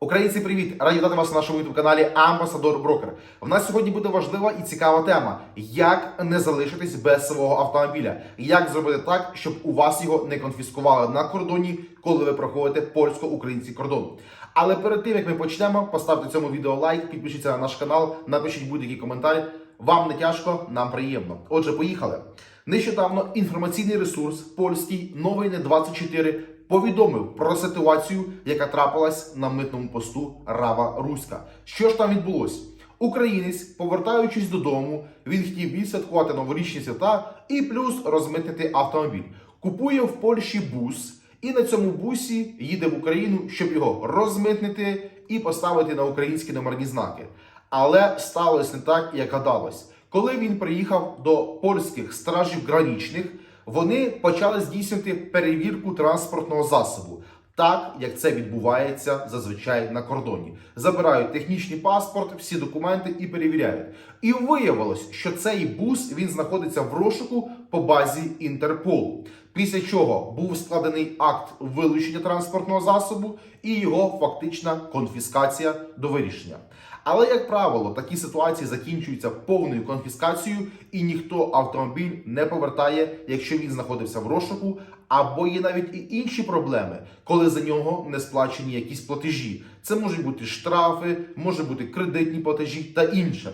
Українці, привіт! Раді вітати вас на нашому youtube каналі Амбасадор Брокер. В нас сьогодні буде важлива і цікава тема: як не залишитись без свого автомобіля, як зробити так, щоб у вас його не конфіскували на кордоні, коли ви проходите польсько-український кордон. Але перед тим як ми почнемо, поставте цьому відео лайк, підпишіться на наш канал, напишіть будь-який коментар. Вам не тяжко, нам приємно. Отже, поїхали. Нещодавно інформаційний ресурс польський новини 24 повідомив про ситуацію, яка трапилась на митному посту Рава Руська. Що ж там відбулось? Українець, повертаючись додому, він хотів відсвяткувати новорічні свята і плюс розмитнити автомобіль. Купує в Польщі бус, і на цьому бусі їде в Україну, щоб його розмитнити і поставити на українські номерні знаки. Але сталося не так, як гадалось. Коли він приїхав до польських стражів гранічних, вони почали здійснювати перевірку транспортного засобу, так як це відбувається зазвичай на кордоні. Забирають технічний паспорт, всі документи і перевіряють. І виявилось, що цей бус він знаходиться в розшуку по базі Інтерполу. Після чого був складений акт вилучення транспортного засобу і його фактична конфіскація до вирішення. Але, як правило, такі ситуації закінчуються повною конфіскацією, і ніхто автомобіль не повертає, якщо він знаходився в розшуку, або є навіть і інші проблеми, коли за нього не сплачені якісь платежі. Це можуть бути штрафи, може бути кредитні платежі та інше.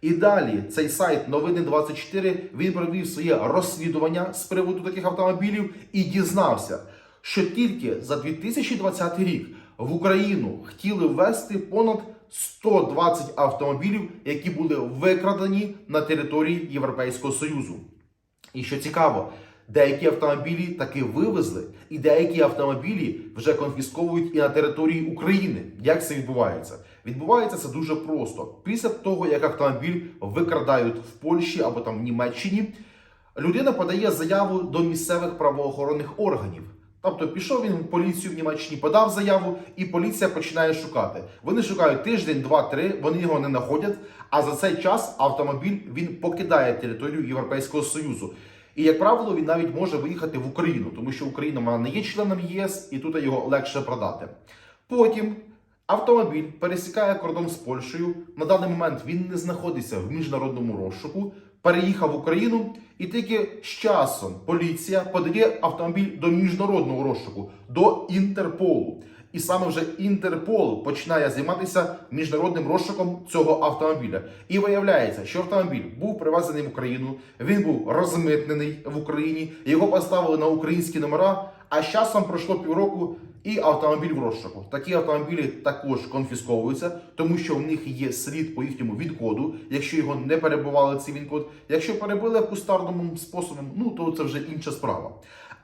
І далі цей сайт новини 24 він провів своє розслідування з приводу таких автомобілів і дізнався, що тільки за 2020 рік в Україну хотіли ввести понад 120 автомобілів, які були викрадені на території Європейського Союзу. І що цікаво, деякі автомобілі таки вивезли, і деякі автомобілі вже конфісковують і на території України. Як це відбувається? Відбувається це дуже просто. Після того, як автомобіль викрадають в Польщі або там в Німеччині, людина подає заяву до місцевих правоохоронних органів. Тобто пішов він в поліцію в Німеччині, подав заяву, і поліція починає шукати. Вони шукають тиждень, два-три, вони його не знаходять. А за цей час автомобіль він покидає територію Європейського Союзу. І як правило, він навіть може виїхати в Україну, тому що Україна вона не є членом ЄС, і тут його легше продати. Потім автомобіль пересікає кордон з Польщею. На даний момент він не знаходиться в міжнародному розшуку. Переїхав в Україну, і тільки з часом поліція подає автомобіль до міжнародного розшуку, до Інтерполу. І саме вже Інтерпол починає займатися міжнародним розшуком цього автомобіля. І виявляється, що автомобіль був привезений в Україну, він був розмитнений в Україні, його поставили на українські номера. А з часом пройшло півроку, і автомобіль в розшуку. Такі автомобілі також конфісковуються, тому що в них є слід по їхньому відкоду, якщо його не перебували цей відкод. Якщо перебили кустарним способом, ну то це вже інша справа.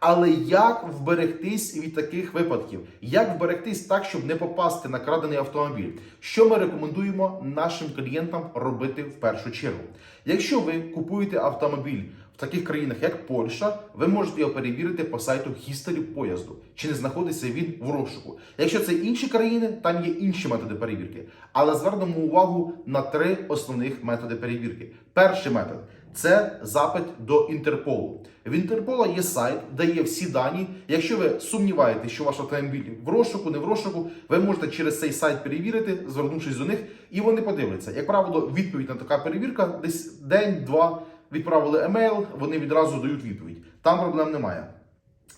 Але як вберегтись від таких випадків? Як вберегтись так, щоб не попасти на крадений автомобіль? Що ми рекомендуємо нашим клієнтам робити в першу чергу? Якщо ви купуєте автомобіль в таких країнах, як Польща, ви можете його перевірити по сайту History поїзду, чи не знаходиться він в розшуку. Якщо це інші країни, там є інші методи перевірки. Але звернемо увагу на три основних методи перевірки. Перший метод це запит до Інтерполу. В Інтерпола є сайт, де є всі дані. Якщо ви сумніваєтеся, що ваш автомобіль в розшуку, не в розшуку, ви можете через цей сайт перевірити, звернувшись до них, і вони подивляться. Як правило, відповідь на така перевірка десь день-два відправили емейл, вони відразу дають відповідь. Там проблем немає.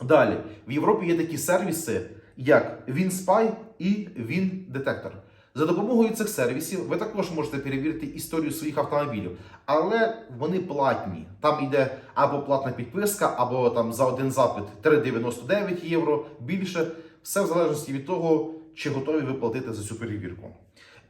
Далі в Європі є такі сервіси, як WinSpy і WinDetector. За допомогою цих сервісів ви також можете перевірити історію своїх автомобілів, але вони платні. Там йде або платна підписка, або там за один запит 3,99 євро більше. Все в залежності від того, чи готові ви платити за цю перевірку.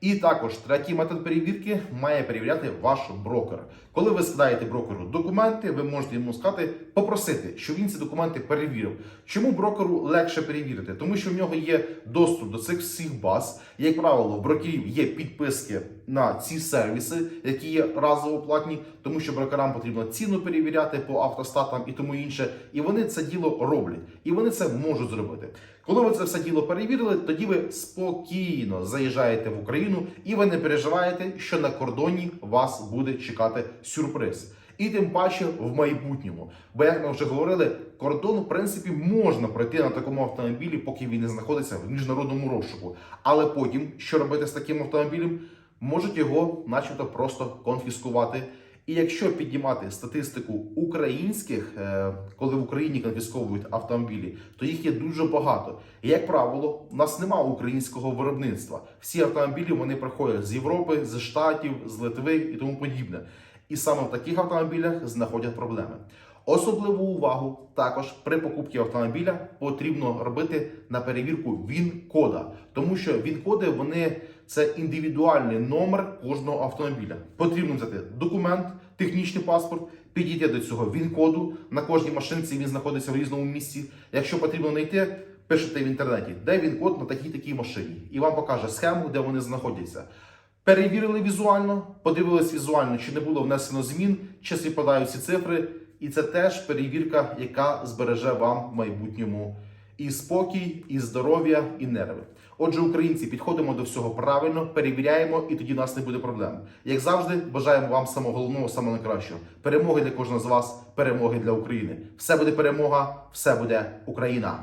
І також третій метод перевірки має перевіряти ваш брокер. Коли ви скидаєте брокеру документи, ви можете йому сказати, попросити, щоб він ці документи перевірив. Чому брокеру легше перевірити? Тому що в нього є доступ до цих всіх баз. Як правило, в брокерів є підписки на ці сервіси, які є разово платні, тому що брокерам потрібно ціну перевіряти по автостатам і тому інше. І вони це діло роблять, і вони це можуть зробити. Коли ви це все діло перевірили, тоді ви спокійно заїжджаєте в Україну і ви не переживаєте, що на кордоні вас буде чекати сюрприз. і тим паче в майбутньому. Бо як ми вже говорили, кордон в принципі можна пройти на такому автомобілі, поки він не знаходиться в міжнародному розшуку. Але потім, що робити з таким автомобілем, можуть його, начебто, просто конфіскувати. І якщо піднімати статистику українських, е, коли в Україні конфісковують автомобілі, то їх є дуже багато. І як правило, у нас немає українського виробництва. Всі автомобілі вони приходять з Європи, з Штатів, з Литви і тому подібне. І саме в таких автомобілях знаходять проблеми. Особливу увагу також при покупці автомобіля потрібно робити на перевірку ВІН-кода, тому що ВІН-коди вони це індивідуальний номер кожного автомобіля. Потрібно взяти документ, технічний паспорт, підійти до цього ВІН-коду. На кожній машинці він знаходиться в різному місці. Якщо потрібно знайти, пишете в інтернеті, де він-код на такій такій машині, і вам покаже схему, де вони знаходяться. Перевірили візуально, подивились візуально, чи не було внесено змін, чи співпадають ці цифри. І це теж перевірка, яка збереже вам в майбутньому і спокій, і здоров'я, і нерви. Отже, українці, підходимо до всього правильно, перевіряємо, і тоді у нас не буде проблем. Як завжди, бажаємо вам самого головного, самого найкращого. Перемоги для кожного з вас, перемоги для України. Все буде перемога, все буде Україна.